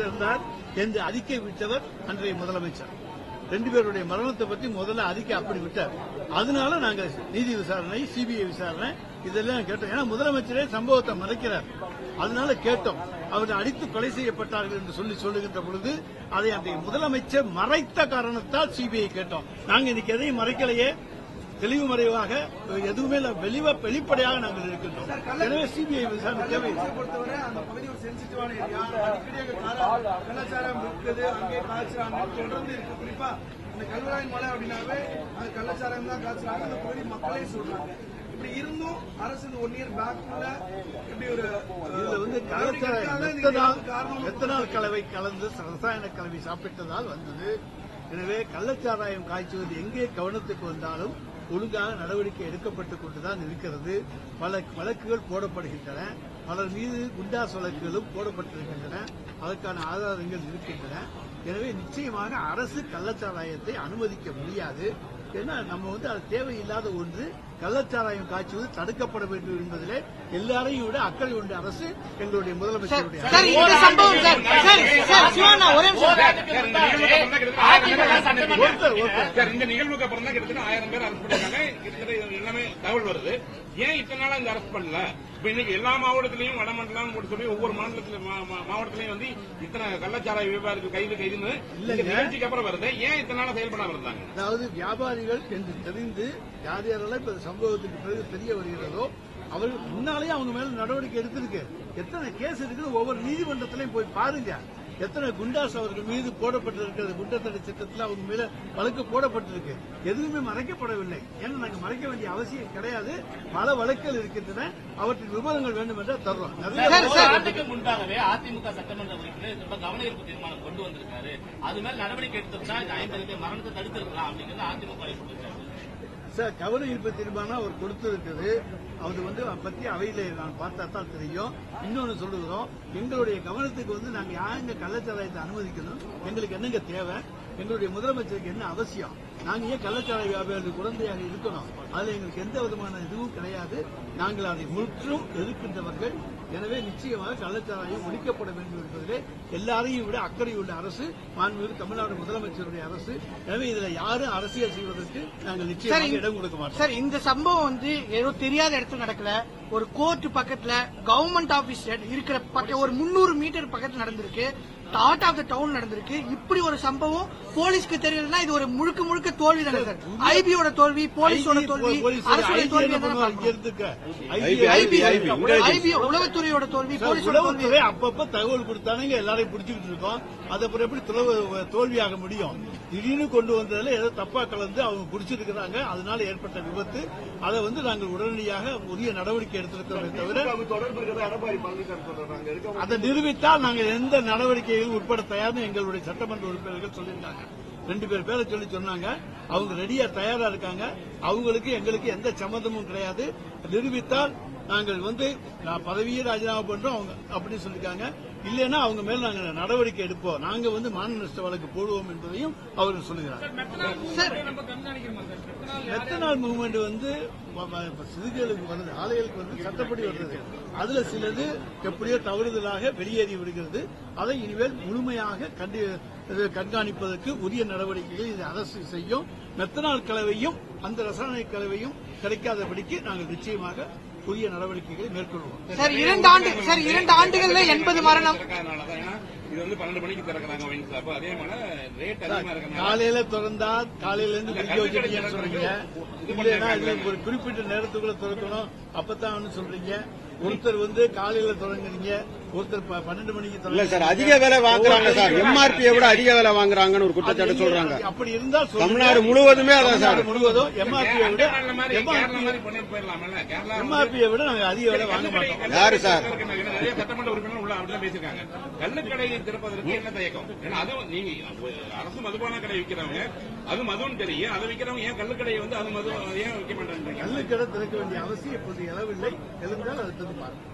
இருந்தார் என்று அறிக்கை விட்டவர் அன்றைய முதலமைச்சர். ரெண்டு பேருடைய மரணத்தை பத்தி முதல்ல அறிக்கை அப்படி விட்டார். அதனால நாங்க நீதி விசாரணை சிபிஐ விசாரணை இதெல்லாம் கேட்டோம். ஏன்னா முதலமைச்சரே சம்பவத்தை மறைக்கிறார். அதனால கேட்டோம். அவர் அடித்து கொலை செய்யப்பட்டார்கள் என்று சொல்லி சொல்லுகின்ற பொழுது அதை அந்த முதலமைச்சர் மறைத்த காரணத்தால் சிபிஐ கேட்டோம். நாங்க இன்னைக்கு எதையும் மறைக்கலையே. தெளிவு மறைவாக எதுவுமே வெளிவ வெளிப்படையாக நாங்கள் இருக்கின்றோம். எனவே சிபிஐ விசாரணை தேவை. கலாச்சாரம் குறிப்பா இந்த கல்வராயன் மலை அப்படின்னாவே அது கலாச்சாரம் தான் காய்ச்சறாங்க. அந்த பகுதி மக்களே சொல்றாங்க. இப்படி இருந்தும் அரசு ஒன் இயர் பேக்குள்ள இப்படி ஒரு இதுல வந்து கலாச்சார எத்தனால் எத்தனால் கலவை கலந்து ரசாயன கலவை சாப்பிட்டதால் வந்தது? எனவே கள்ளச்சாராயம் காய்ச்சுவது எங்கே கவனத்துக்கு வந்தாலும் ஒழுங்காக நடவடிக்கை எடுக்கப்பட்டுக் கொண்டுதான் இருக்கிறது. பல வழக்குகள் போடப்படுகின்றன. பலர் மீது குண்டாஸ் வழக்குகளும் போடப்பட்டிருக்கின்றன. அதற்கான ஆதாரங்கள் இருக்கின்றன. எனவே நிச்சயமாக அரசு கள்ளச்சாராயத்தை அனுமதிக்க முடியாது. ஏன்னா நம்ம வந்து அது தேவையில்லாத ஒன்று. கள்ளச்சாராயம் காய்ச்சுவது தடுக்கப்பட வேண்டும் என்பதிலே எல்லாரையும் விட அக்கறை உள்ள அரசு எங்களுடைய முதலமைச்சருடைய அரசு. சார் இந்த சம்பவம் சார் சார் சார் சிவானா ஒரே நிமிஷம் ஒருத்தர் ஒருத்தர் சார் இந்த நிகழ்வுக்கு அப்புறம் தான் கிட்டத்தட்ட ஆயிரம் பேர் அரெஸ்ட் பண்ணிருக்காங்க கிட்டத்தட்ட இது எல்லாமே தகவல் வருது. ஏன் இத்தனை நாளா இந்த அரெஸ்ட் பண்ணல? இப்ப இன்னைக்கு எல்லா மாவட்டத்திலையும் வடமண்டலம் கூட சொல்லி ஒவ்வொரு மாநிலத்துல மாவட்டத்திலையும் வந்து இத்தனை கள்ளச்சாராய வியாபாரிகள் கைது கைதுன்னு நிகழ்ச்சிக்கு அப்புறம் வருது. ஏன் இத்தனை நாளா செயல்படாம இருந்தாங்க? அதாவது வியாபாரிகள் என்று தெரிந்து யார் யாரெல்லாம் இப்ப சம்பவத்துக்கு பிறகு தெரிய வருகிறதோ அவர்கள் முன்னாலேயே அவங்க மேல நடவடிக்கை எடுத்திருக்கு. எத்தனை கேஸ் இருக்குது ஒவ்வொரு நீதிமன்றத்திலையும் போய் பாருங்க. எத்தனை குண்டாஸ் அவர்கள் மீது போடப்பட்டிருக்கிறது குண்டத்தடை சட்டத்தில் அவங்க மீது வழக்கு போடப்பட்டிருக்கு. எதுவுமே மறைக்கப்படவில்லை. ஏன்னா நாங்க மறைக்க வேண்டிய அவசியம் கிடையாது. பல வழக்குகள் இருக்கின்றன. அவற்றின் விவரங்கள் வேண்டும் என்றால் தர்றோம் முன்பாகவே அதிமுக சட்டமன்ற உறுப்பினர் கவன ஈர்ப்பு தீர்மானம் கொண்டு வந்திருக்காரு. அது மேல நடவடிக்கை எடுத்திருந்தா இந்த ஐம்பது பேர் மரணத்தை தடுத்திருக்கலாம் அப்படிங்கிறது அதிமுக சார் கவன ஈர்ப்பு தீர்மானம் அவர் கொடுத்திருக்குது. அது வந்து அதை பத்தி அவையில நான் பார்த்தா தான் தெரியும். இன்னொன்னு சொல்லுகிறோம் எங்களுடைய கவனத்துக்கு வந்து நாங்கள் யாருங்க கள்ளச்சாராயத்தை அனுமதிக்கணும்? எங்களுக்கு என்னங்க தேவை? எங்களுடைய முதலமைச்சருக்கு என்ன அவசியம்? நாங்க ஏன் கள்ளச்சாராய வியாபாரிகள் குழந்தையாக இருக்கணும்? அதுல எங்களுக்கு எந்த விதமான இதுவும் கிடையாது. நாங்கள் அதை முற்றும் எதிர்க்கின்றவர்கள். எனவே நிச்சயமாக கள்ளச்சாராயம் ஒழிக்கப்பட வேண்டும் என்பதிலே எல்லாரையும் விட அக்கறை உள்ள அரசு மாண்புமிகு தமிழ்நாடு முதலமைச்சருடைய அரசு. எனவே இதுல யாரும் அரசியல் செய்வதற்கு நாங்கள் நிச்சயமாக இடம் கொடுக்க மாட்டோம். சார் இந்த சம்பவம் வந்து ஏதோ தெரியாத இடத்துல நடக்கல. ஒரு கோர்ட் பக்கத்துல கவர்மெண்ட் ஆபீஸ் இருக்கிற பக்கம் ஒரு முன்னூறு மீட்டர் பக்கத்துல நடந்திருக்கு. ஹார்ட் ஆஃப் த டவுன் நடந்திருக்கு. இப்படி ஒரு சம்பவம் போலீஸ்க்கு தெரியலன்னா இது ஒரு முழுக்க முழுக்க தோல்வி தானே சார். ஐபியோட தோல்வி போலீஸோட தோல்வி அரசுடைய தோல்வி ஐபி உளவுத்துறையோட தோல்வி போலீஸோட தோல்வி. அப்பப்ப தகவல் கொடுத்தானுங்க எல்லாரையும் பிடிச்சிக்கிட்டு இருக்கோம். அது அப்புறம் எப்படி தோல்வியாக முடியும்? திடீர்னு கொண்டு வந்ததுல ஏதோ தப்பா கலந்து அவங்க பிடிச்சிருக்கிறாங்க. அதனால ஏற்பட்ட விபத்து. அதை வந்து நாங்கள் உடனடியாக உரிய நடவடிக்கை எடுத்திருக்கிறோமே தவிர அதை நிரூபித்தால் நாங்கள் எந்த நடவடிக்கைகளும் உட்பட தயார்னு எங்களுடைய சட்டமன்ற உறுப்பினர்கள் சொல்லியிருக்காங்க. ரெண்டு பேர் பேரை சொல்லி சொன்னாங்க. அவங்க ரெடியா தயாரா இருக்காங்க. அவங்களுக்கு எங்களுக்கு எந்த சம்மந்தமும் கிடையாது. நிரூபித்தால் நாங்கள் வந்து பதவியே பதவியை ராஜினாமா பண்றோம். அவங்க அப்படின்னு சொல்லியிருக்காங்க. இல்லைன்னா அவங்க மேல நாங்க நடவடிக்கை எடுப்போம். நாங்க வந்து மான நஷ்ட வழக்கு போடுவோம் என்பதையும் அவர்கள் சொல்லுகிறார் சார் மெத்தனால் மூவ்மெண்ட் வந்து சிறுகளுக்கு வருது ஆலைகளுக்கு வந்து சட்டப்படி வருது அதுல சிலது எப்படியோ தவறுதலாக வெளியேறி விடுகிறது. அதை இனிமேல் முழுமையாக கண்டு இது கண்காணிப்பதற்கு உரிய நடவடிக்கைகள் இது அரசு செய்யும். மெத்தனால் கலவையும் அந்த ரசாயன கலவையும் கிடைக்காதபடிக்கு நாங்கள் நிச்சயமாக உரிய நடவடிக்கைகளை மேற்கொள்வோம். சார் இரண்டு ஆண்டு சார் இரண்டு ஆண்டுகள்ல எண்பது மரணம். திறக்காதனாலதான் ஏன்னா இது வந்து பன்னெண்டு மணிக்கு திறக்கிறாங்க வைன் ஷாப் அதே போல ரேட் அதிகமா இருக்கனால காலையில திறந்தா காலையில இருந்து குடிக்க வச்சிருக்கீங்கன்னு சொல்றீங்க. இல்லைன்னா ஒரு குறிப்பிட்ட நேரத்துக்குள்ள திறக்கணும். அப்பதான் சொல்றீங்க. ஒருத்தர் வந்து காலையில தொடங்குறீங்க ஒருத்தர் பன்னெண்டு மணிக்கு இல்ல. சார் அதிக விலை வாங்குறாங்க சார். எம்ஆர்பியை விட அதிக விலை வாங்குறாங்கன்னு ஒரு குற்றச்சாட்டு சொல்றாங்க. அப்படி. தமிழ்நாடு முழுவதுமே அதான் சார். முழுவதும் எம்ஆர்பியை விட எம்ஆர்பியை விட நாங்க அதிக விலை வாங்க மாட்டோம். யாரு சார்? நிறைய சட்டமன்ற உறுப்பினர் உள்ள அப்படிதான் பேசியிருக்காங்க. கள்ளுக்கடையை திறப்பதற்கு என்ன தயக்கம்? ஏன்னா அதுவும் நீங்க அரசு மதுபான கடை விற்கிறவங்க அது மதுன்னு தெரியும். அதை விற்கிறவங்க ஏன் கள்ளுக்கடையை வந்து அது மது ஏன் விற்க மாட்டேன்றீங்க? கல்லுக்கடை திறக்க வேண்டிய அவசியம் இப்போது எழவில்லை எழுந்தால் அது திறந்து பாருங்க